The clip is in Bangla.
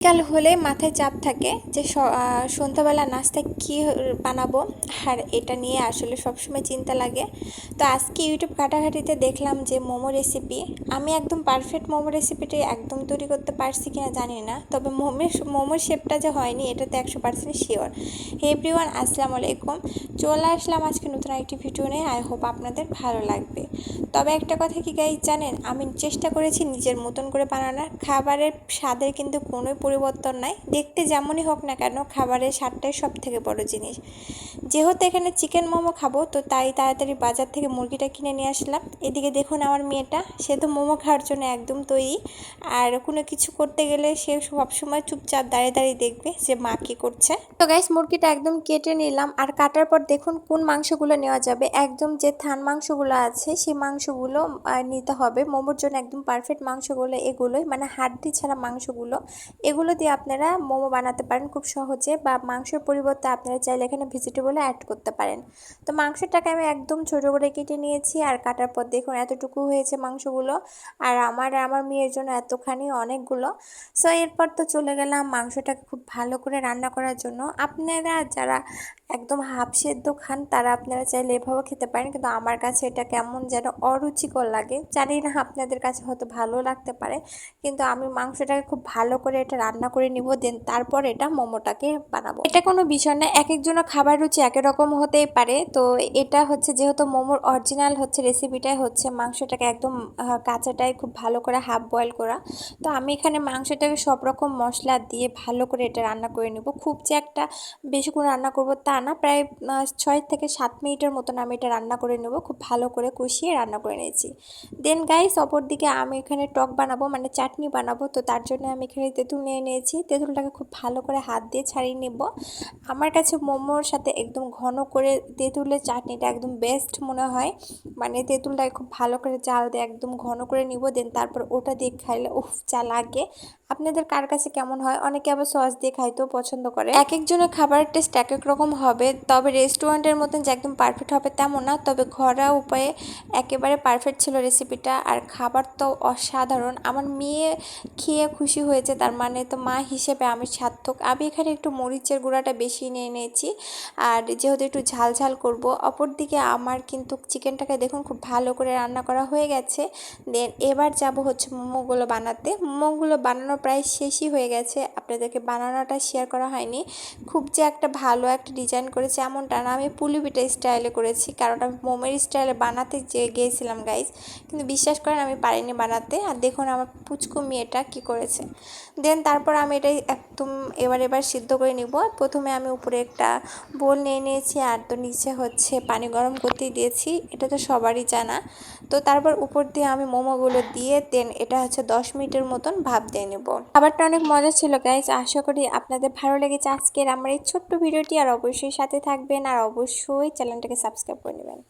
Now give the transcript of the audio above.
বিকাল হলে মাথায় চাপ থাকে যে সন্ধ্যাবেলা নাস্তা কী বানাবো? আর এটা নিয়ে আসলে সবসময় চিন্তা লাগে। তো আজকে ইউটিউব ঘাটাঘাটিতে দেখলাম যে মোমো রেসিপি আমি একদম পারফেক্ট মোমো রেসিপিটি একদম তৈরি করতে পারছি কিনা জানি না। তবে মোমের মোমোর শেপটা যে হয়নি এটা তো একশো পার্সেন্ট শিওর হে এভরিওয়ান আসসালামু আলাইকুম। চলে আসলাম আজকে নতুন একটি ভিডিও নিয়ে। আই হোপ আপনাদের ভালো লাগবে। তবে একটা কথা কি গাই জানেন? আমি চেষ্টা করেছি নিজের মতন করে বানানোর। খাবারের স্বাদের কিন্তু কোনোই পরিবর্তন নাই। দেখতে যেমনই হোক না কেন, খাবারের স্বাদটাই সব থেকে বড় জিনিস। যেহেতু এখানে চিকেন মোমো খাব, তো তাই তাড়াতাড়ি বাজার থেকে মুরগিটা কিনে নিয়ে আসলাম। এদিকে দেখুন আমার মেয়েটা, সে তো মোমো খাওয়ার জন্য একদম তৈরি। আর কোনো কিছু করতে গেলে সে সবসময় চুপচাপ দাঁড়িয়ে দাঁড়িয়ে দেখবে যে মা কী করছে। তো গাইস মুরগিটা একদম কেটে নিলাম। আর কাটার পর দেখুন কোন মাংসগুলো নেওয়া যাবে। একদম যে থান মাংসগুলো আছে, সেই মাংসগুলো নিতে হবে। মোমোর জন্য একদম পারফেক্ট মাংসগুলো এগুলোই মানে হাড্ডি ছাড়া মাংসগুলো। এগুলো দিয়ে আপনারা মোমো বানাতে পারেন খুব সহজে বা মাংসের পরিবর্তে আপনারা চাইলে এখানে ভেজিটেবলও অ্যাড করতে পারেন। তো মাংসটাকে আমি একদম ছোট করে কেটে নিয়েছি আর কাটার পর দেখুন এতটুকু হয়েছে মাংসগুলো আর আমার আমার মেয়ের জন্য এতখানি অনেকগুলো। সো এরপর তো চলে গেলাম মাংসটাকে খুব ভালো করে রান্না করার জন্য। আপনারা যারা একদম হাফ সেদ্ধ খান তারা আপনারা চাইলে এভাবেও খেতে পারেন কিন্তু আমার কাছে এটা কেমন যেন অরুচিকর লাগে। জানি না আপনাদের কাছে হয়তো ভালো লাগতে পারে কিন্তু আমি মাংসটাকে খুব ভালো করে এটা রান্না করে নিব, দেন তারপর এটা মোমোটাকে বানাবো। এটা কোনো বিষয় না এক একজনের খাবার রুচি এক রকম হতেই পারে। তো এটা হচ্ছে যেহেতু মোমোর অরিজিনাল হচ্ছে রেসিপিটাই হচ্ছে, মাংসটাকে একদম কাঁচাটাই খুব ভালো করে হাফ বয়েল করা। তো আমি এখানে মাংসটাকে সব রকম মশলা দিয়ে ভালো করে এটা রান্না করে নেব। খুব যে একটা বেশিক্ষণ রান্না করব তা না, প্রায় ছয় থেকে সাত মিনিটের মতন আমি এটা রান্না করে নেব। খুব ভালো করে কষিয়ে রান্না করে নিয়েছি। দেন গাইস অপর দিকে আমি এখানে টক বানাবো মানে চাটনি বানাবো। তো তার জন্য আমি এখানে তেঁতুল নিয়ে নিয়েছি তেঁতুলটাকে খুব ভালো করে হাত দিয়ে ছাড়িয়ে নেব। আমার কাছে মোমোর সাথে একদম ঘন করে তেঁতুলের চাটনিটা একদম বেস্ট মনে হয়। মানে তেঁতুলটাকে খুব ভালো করে চাল দিয়ে একদম ঘন করে নিব দেন তারপর ওটা দিয়ে খাইলে উফ চা লাগে। আপনাদের কার কাছে কেমন হয়? অনেকে আবার সস দিয়ে খাইতেও পছন্দ করে। এক একজনের খাবারের টেস্ট এক এক রকম হবে, তবে রেস্টুরেন্টের মতন যে একদম পারফেক্ট হবে তেমন না। তবে ঘরোয়া উপায়ে একেবারে পারফেক্ট ছিল রেসিপিটা আর খাবার তো অসাধারণ। আমার মেয়ে খেয়ে খুশি হয়েছে, তার মানে তো মা হিসেবে আমি সার্থক। আমি এখানে একটু মরিচের গুঁড়াটা বেশি নিয়ে নিয়েছি আর যেহেতু একটু ঝাল ঝাল করব, অপরদিকে আমার কিন্তু চিকেনটাকে দেখুন খুব ভালো করে রান্না করা হয়ে গেছে। দেন এবার যাব হচ্ছে মোমোগুলো বানাতে। মোমোগুলো বানানো প্রায় শেষই হয়ে গেছে। আপনাদেরকে বানানোটা শেয়ার করা হয়নি। খুব যে একটা ভালো একটা ডিজাইন করেছে এমনটা না। আমি পুলি পিঠা স্টাইলে করেছি। কারণ আমি মোমের স্টাইলে বানাতে যে গিয়েছিলাম গাইজ কিন্তু বিশ্বাস করেন আমি পারিনি বানাতে। আর দেখুন আমার পুচকু মেয়েটা কি করেছে। দেন তারপর আমি এটাই একদম এবার এবার সিদ্ধ করে নিব। প্রথমে আমি উপরে একটা বোল নিয়ে নিয়েছি আর তো নিচে হচ্ছে পানি গরম করতেই দিয়েছি, এটা তো সবারই জানা। তো তারপর উপর দিয়ে আমি মোমোগুলো দিয়ে দেন এটা হচ্ছে দশ মিনিটের মতন ভাব দিয়ে নেব। খাবারটা অনেক মজা ছিল গাইজ আশা করি আপনাদের ভালো লেগেছে আজকের আমার এই ছোট্ট ভিডিওটি। আর অবশ্যই সাথে থাকবেন আর অবশ্যই চ্যানেলটাকে সাবস্ক্রাইব করে নেবেন।